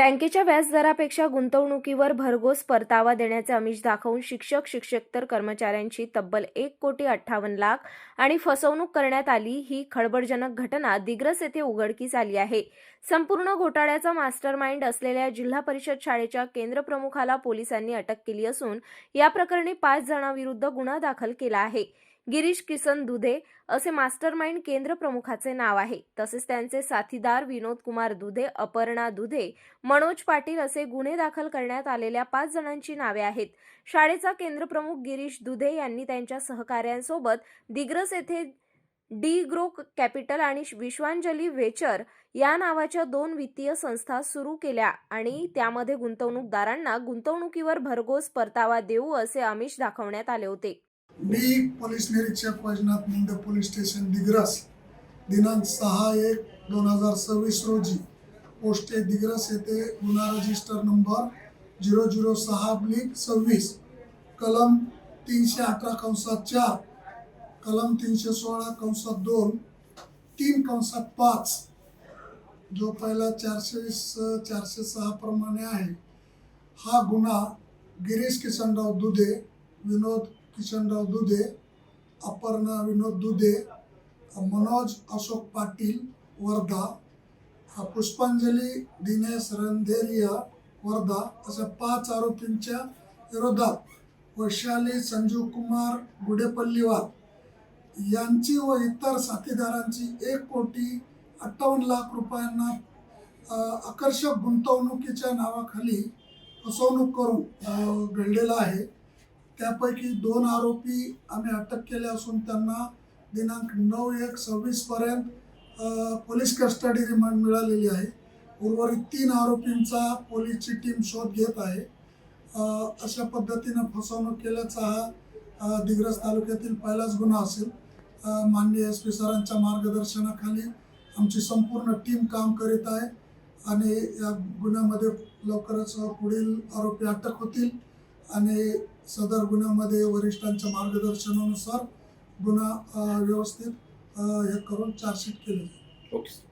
बँकेच्या व्याजदरापेक्षा गुंतवणुकीवर भरघोस परतावा देण्याचे आमिष दाखवून शिक्षक शिक्षकतर कर्मचाऱ्यांची तब्बल एक कोटी अठ्ठावन्न लाख आणि फसवणूक करण्यात आली ही खळबळजनक घटना दिग्रस येथे उघडकीस आली आहे. संपूर्ण घोटाळ्याचा मास्टर माइंड असलेल्या जिल्हा परिषद शाळेच्या केंद्रप्रमुखाला पोलिसांनी अटक केली असून या प्रकरणी पाच जणांविरुद्ध गुन्हा दाखल केला आहे. गिरीश किसन दुधे असे मास्टर माइंड केंद्र प्रमुखाचे नाव आहे. तसेच त्यांचे साथीदार विनोद कुमार दुधे अपर्णा दुधे मनोज पाटील असे गुन्हे दाखल करण्यात आलेल्या पाच जणांची नावे आहेत. शाळेचा केंद्रप्रमुख गिरीश दुधे यांनी त्यांच्या सहकाऱ्यांसोबत दिग्रस येथे डी ग्रो कॅपिटल आणि विश्वांजली वेचर या नावाच्या दोन वित्तीय संस्था सुरू केल्या आणि त्यामध्ये गुंतवणूकदारांना गुंतवणुकीवर भरघोस परतावा देऊ असे आमिष दाखवण्यात आले होते. मी पोलीस निरीक्षक वैजनाथ मुंडे पोलीस स्टेशन दिग्रस दिनांक सहा एक दोन हजार सव्वीस रोजी. पोस्टे दिग्रस येथे गुन्हा रजिस्टर नंबर झिरो झिरो सहा ब्लिक सव्वीस कलम तीनशे अठरा कंसात चार कलम तीनशे सोळा कंसात दोन तीन कंसात पाच. जो पहिला चारशे वीस चारशे सहा प्रमाणे आहे. हा गुन्हा गिरीश किसनराव दुधे विनोद किशनराव दुधे अपर्णा विनोद दुधे मनोज अशोक पाटील वर्धा पुष्पांजली दिनेश रणधेरिया वर्धा अशा पाच आरोपींच्या विरोधात वैशाली संजीव कुमार गुडेपल्लीवार यांची व इतर साथीदारांची एक कोटी अठ्ठावन्न लाख रुपयांना आकर्षक गुंतवणुकीच्या नावाखाली फसवणूक करून घडलेला आहे. त्यापैकी दोन आरोपी आम्ही अटक केले असून त्यांना दिनांक नऊ एक सव्वीसपर्यंत पोलीस कस्टडी रिमांड मिळालेली आहे. उर्वरित तीन आरोपींचा पोलीसची टीम शोध घेत आहे. अशा पद्धतीनं फसवणूक केल्याचा हा दिग्रस तालुक्यातील पहिलाच गुन्हा असेल. माननीय एस पी सरांच्या मार्गदर्शनाखाली आमची संपूर्ण टीम काम करीत आहे आणि या गुन्ह्यामध्ये लवकरच पुढील आरोपी अटक होतील. आणि सदर गुन्ह्यामध्ये वरिष्ठांच्या मार्गदर्शनानुसार गुन्हा व्यवस्थित हे करून चार्जशीट केली जाईल. ओके